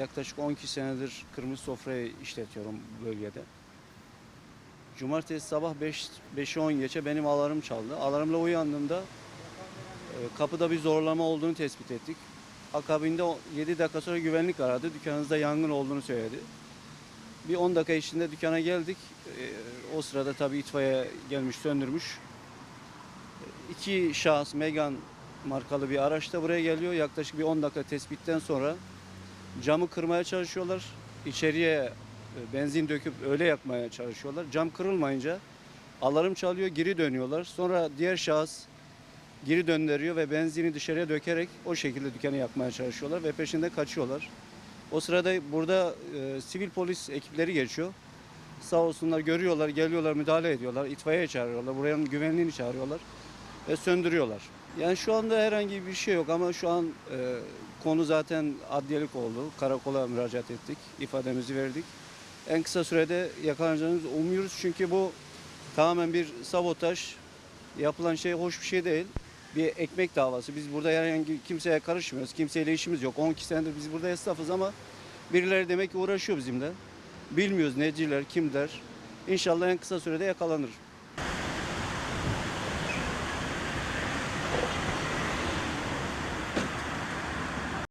yaklaşık 12 senedir kırmızı sofrayı işletiyorum bölgede. Cumartesi sabah 5 5'e 10 geçe benim alarm çaldı. Alarmla uyandığımda e, kapıda bir zorlama olduğunu tespit ettik. Akabinde o- 7 dakika sonra güvenlik aradı. Dükkanınızda yangın olduğunu söyledi. Bir 10 dakika içinde dükkana geldik. E, O sırada tabii itfaiye gelmiş söndürmüş. E, İki şahıs Megan markalı bir araçta buraya geliyor. Yaklaşık bir 10 dakika tespitten sonra camı kırmaya çalışıyorlar. İçeriye e, benzin döküp öyle yakmaya çalışıyorlar. Cam kırılmayınca alarm çalıyor, geri dönüyorlar. Sonra diğer şahıs geri döndürüyor ve benzini dışarıya dökerek o şekilde dükkanı yakmaya çalışıyorlar ve peşinde kaçıyorlar. O sırada burada e, sivil polis ekipleri geçiyor. Sağ olsunlar görüyorlar, geliyorlar, müdahale ediyorlar. İtfaiye çağırıyorlar, buranın güvenliğini çağırıyorlar ve söndürüyorlar. Yani şu anda herhangi bir şey yok ama şu an e, konu zaten adliyelik oldu. Karakola müracaat ettik, ifademizi verdik. En kısa sürede yakalanacağımızı umuyoruz çünkü bu tamamen bir sabotaj. Yapılan şey hoş bir şey değil. Bir ekmek davası. Biz burada herhangi kimseye karışmıyoruz. Kimseyle işimiz yok. 12 senedir biz burada esnafız ama birileri demek ki uğraşıyor bizimle. Bilmiyoruz neciler, kimler. İnşallah en kısa sürede yakalanır.